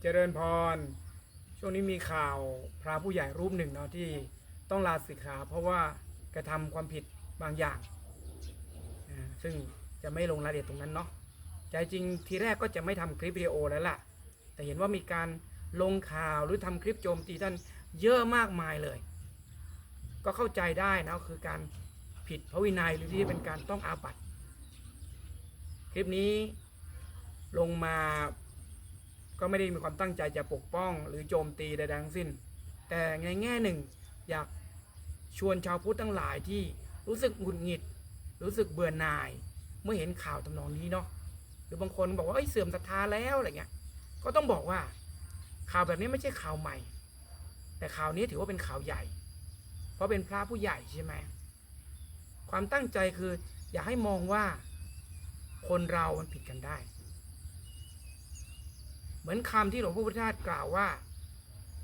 เจริญพร ช่วงนี้มีข่าวพระผู้ใหญ่รูปหนึ่งเนาะที่ต้องลาสิกขา เพราะว่ากระทำความผิดบางอย่าง ซึ่งจะไม่ลงรายละเอียดตรงนั้นเนาะใจจริงทีแรกก็จะไม่ทำคลิปวิดีโอแล้วล่ะ แต่เห็นว่ามีการลงข่าวหรือทำคลิปโจมตีท่านเยอะมากมายเลย ก็เข้าใจได้นะคือการผิดพระวินัยหรือที่เป็นการต้องอาบัติ คลิปนี้ลงมา ก็ไม่ได้มีความตั้งใจจะปกป้อง หรือโจมตีใดๆทั้งสิ้น แต่ในแง่หนึ่ง อยากชวนชาวพุทธทั้งหลายที่รู้สึกหงุดหงิด รู้สึกเบื่อหน่าย เมื่อเห็นข่าวทำนองนี้เนาะหรือบางคนบอกว่าเอ้ยเสื่อมศรัทธาแล้วอะไรเงี้ย ก็ต้องบอกว่า ข่าวแบบนี้ไม่ใช่ข่าวใหม่ แต่ข่าวนี้ถือว่าเป็นข่าวใหญ่ เพราะเป็นพระผู้ใหญ่ใช่ไหมความตั้งใจคือ อยากให้มองว่า คนเรามันผิดกันได้ เหมือนคำที่หลวงพ่อพุทธทาสกล่าวว่า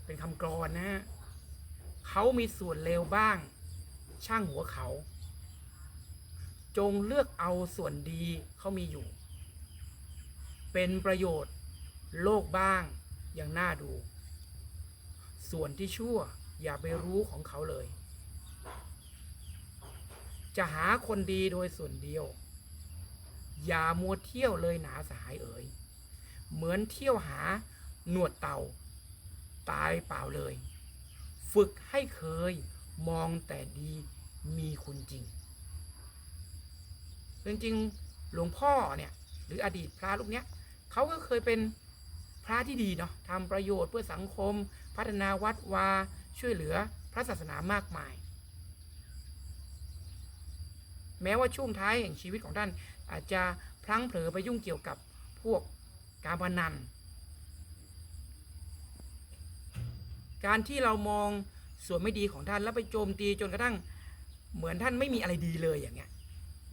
เป็นคำกรอนนะฮะเขามีส่วนเลวบ้าง ช่างหัวเขา จงเลือกเอาส่วนดีเขามีอยู่ เป็นประโยชน์โลกบ้างอย่างน่าดู ส่วนที่ชั่วอย่าไปรู้ของเขาเลย จะหาคนดีโดยส่วนเดียว อย่ามัวเที่ยวเลยหนาสหายเอ๋ย เหมือนเที่ยวหาหนวดเต่า ตายเปล่าเลย ฝึกให้เคยมองแต่ดีมีคุณจริง จริงๆหลวงพ่อเนี่ย หรืออดีตพระลูกเนี้ยเขาก็เคยเป็นพระที่ดีเนาะทำประโยชน์เพื่อสังคม พัฒนาวัดวาช่วยเหลือพระศาสนามากมาย แม้ว่าช่วงท้ายแห่งชีวิตของท่านอาจจะพลั้งเผลอไปยุ่งเกี่ยวกับพวก การพนัน การที่เรามองส่วนไม่ดีของท่านแล้วไปโจมตีจนกระทั่งเหมือนท่านไม่มีอะไรดีเลยอย่างเงี้ย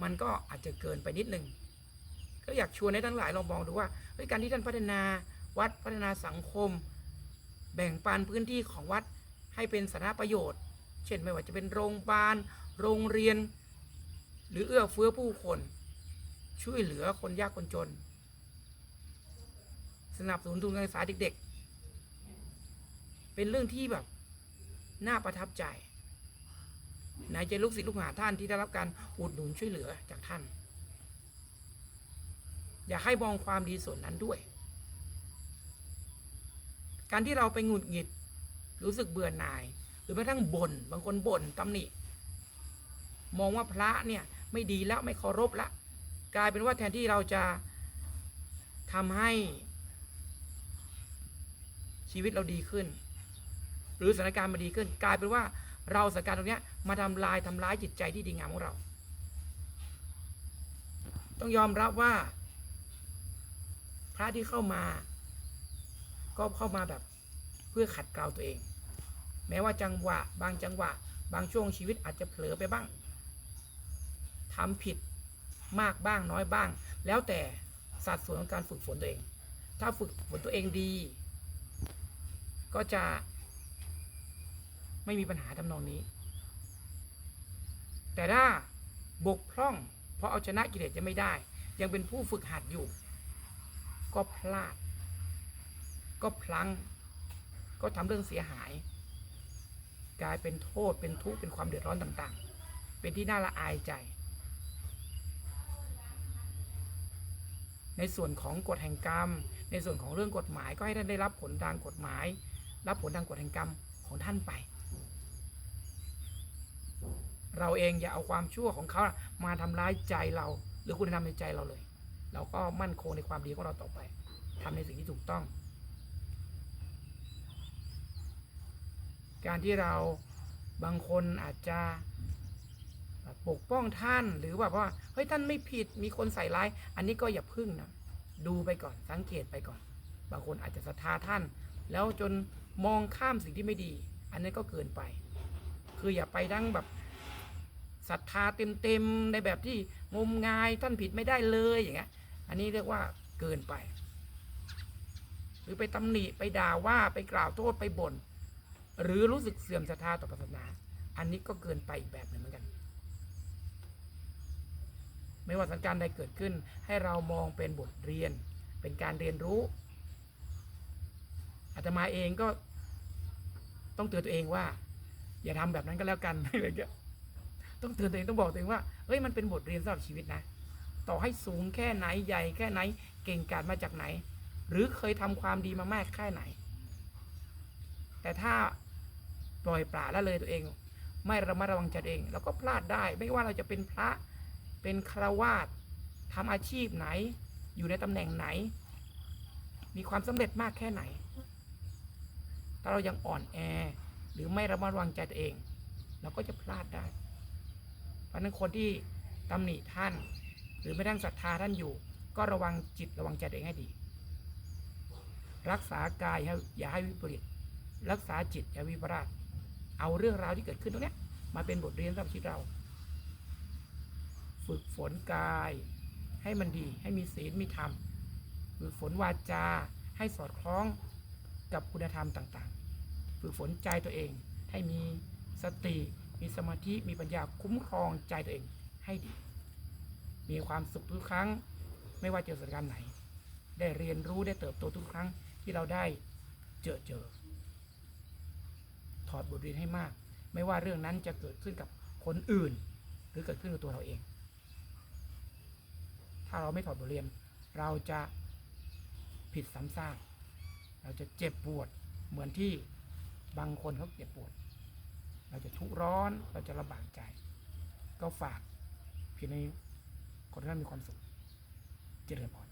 มันก็อาจจะเกินไปนิดนึง ก็อยากชวนให้ทั้งหลายลองมองดูว่าการที่ท่านพัฒนาวัดพัฒนาสังคม แบ่งปันพื้นที่ของวัดให้เป็นสาธารณประโยชน์ เช่นไม่ว่าจะเป็นโรงพยาบาลโรงเรียน หรือเอื้อเฟื้อผู้คน ช่วยเหลือคนยากคนจน สนับสนุนทุนการศึกษาเด็กๆ เป็นเรื่องที่แบบน่าประทับใจไหนจะลูกศิษย์ลูกหาท่านที่ได้รับการอุดหนุนช่วยเหลือจากท่าน อยากให้มองความดีส่วนนั้นด้วย การที่เราไปหงุดหงิด รู้สึกเบื่อหน่าย หรือแม้กระทั่งบน่นบางคนบ่นตำหนิมองว่าพระเนี่ยไม่ดีแล้วไม่เคารพละ กลายเป็นว่าแทนที่เราจะทำให้ ชีวิตเราดีขึ้น หรือสถานการณ์มันดีขึ้น กลายเป็นว่าเราสถานการณ์ตรงนี้มาทำลายทำร้ายจิตใจที่ดีงามของเรา ต้องยอมรับว่า พระที่เข้ามา ก็เข้ามาแบบเพื่อขัดเกลาตัวเอง แม้ว่าจังหวะ บางจังหวะ บางช่วงชีวิตอาจจะเผลอไปบ้างทำผิดมากบ้างน้อยบ้าง แล้วแต่สัดส่วนของการฝึกฝนตัวเอง ถ้าฝึกฝนตัวเองดี ก็จะไม่มีปัญหาทำนองนี้ แต่ถ้าบกพร่อง เพราะเอาชนะกิเลสจะไม่ได้ ยังเป็นผู้ฝึกหัดอยู่ ก็พลาด ก็พลังก็ทำเรื่องเสียหาย กลายเป็นโทษเป็นทุกข์เป็นความเดือดร้อนต่างๆ เป็นที่น่าละอายใจ ในส่วนของกฎแห่งกรรม ในส่วนของเรื่องกฎหมายก็ให้ท่านได้รับผลทางกฎหมาย รับผลทางกฎแห่งกรรมของท่านไป เราเองอย่าเอาความชั่วของเขามาทำร้ายใจเรา หรือคุณธรรมในใจเราเลย เราก็มั่นคงในความดีของเราต่อไปทำในสิ่งที่ถูกต้อง การที่เราบางคนอาจจะปกป้องท่านหรือแบบว่าเฮ้ยท่านไม่ผิดมีคนใส่ร้าย อันนี้ก็อย่าพึ่งนะดูไปก่อนสังเกตไปก่อน บางคนอาจจะศรัทธาท่าน แล้วจนมองข้ามสิ่งที่ไม่ดี อันนี้ก็เกินไป คืออย่าไปทั้งแบบศรัทธาเต็มๆในแบบที่งมงายท่านผิดไม่ได้เลยอย่างเงี้ย อันนี้เรียกว่าเกินไป หรือไปตำหนิไปด่าว่าไปกล่าวโทษไปบ่นหรือรู้สึกเสื่อมศรัทธาต่อศาสนา อันนี้ก็เกินไปอีกแบบหนึ่งเหมือนกัน ไม่ว่าสถานการณ์ใดเกิดขึ้นให้เรามองเป็นบทเรียน เป็นการเรียนรู้ อาตมาเองก็ต้องเตือนตัวเองว่า อย่าทำแบบนั้นก็แล้วกันอะไรเงี้ยต้องเตือนตัวเองต้องบอกตัวเองว่าเฮ้ยมันเป็นบทเรียนสำหรับชีวิตนะ ต่อให้สูงแค่ไหนใหญ่แค่ไหนเก่งกาจมาจากไหน หรือเคยทำความดีมามากแค่ไหน แต่ถ้าปล่อยปละละเลยตัวเอง ไม่ระมัดระวังจตัวเองเราก็พลาดได้ ไม่ว่าเราจะเป็นพระเป็นคราวาสทำอาชีพไหน อยู่ในตำแหน่งไหน มีความสำเร็จมากแค่ไหนาเรายังอ่อนแอ หรือไม่ระมัดระวังใจตัวเอง เราก็จะพลาดได้ เพราะนั้นคนที่ตำหนิท่าน หรือไม่ทั้งศรัทธาท่านอยู่ ก็ระวังจิตระวังใจตัวเองให้ดี รักษากายให้อย่าให้วิปริตรักษาจิตอย่าวิปราชเอาเรื่องราวที่เกิดขึ้นตรงนี้มาเป็นบทเรียนสำหรับชีวิตเรา ฝึกฝนกาย ให้มันดีให้มีศีลมีธรรมฝึกฝนวาจาให้สอดคล้อง กับคุณธรรมต่างๆ ฝึกฝนใจตัวเอง ให้มีสติ มีสมาธิ มีปัญญาคุ้มครองใจตัวเองให้ดี มีความสุขทุกครั้ง ไม่ว่าเจอสถานการณ์ไหน ได้เรียนรู้ได้เติบโตทุกครั้งที่เราได้เจอเจอ ถอดบทเรียนให้มาก ไม่ว่าเรื่องนั้นจะเกิดขึ้นกับคนอื่น หรือเกิดขึ้นกับตัวเราเอง ถ้าเราไม่ถอดบทเรียน เราจะผิดซ้ำซาก เราจะเจ็บปวดเหมือนที่บางคนเขาเจ็บปวด เราจะทุกร้อนเราจะลำบากใจ ก็ฝากเพียงในคนที่มีความสุขเจริญพร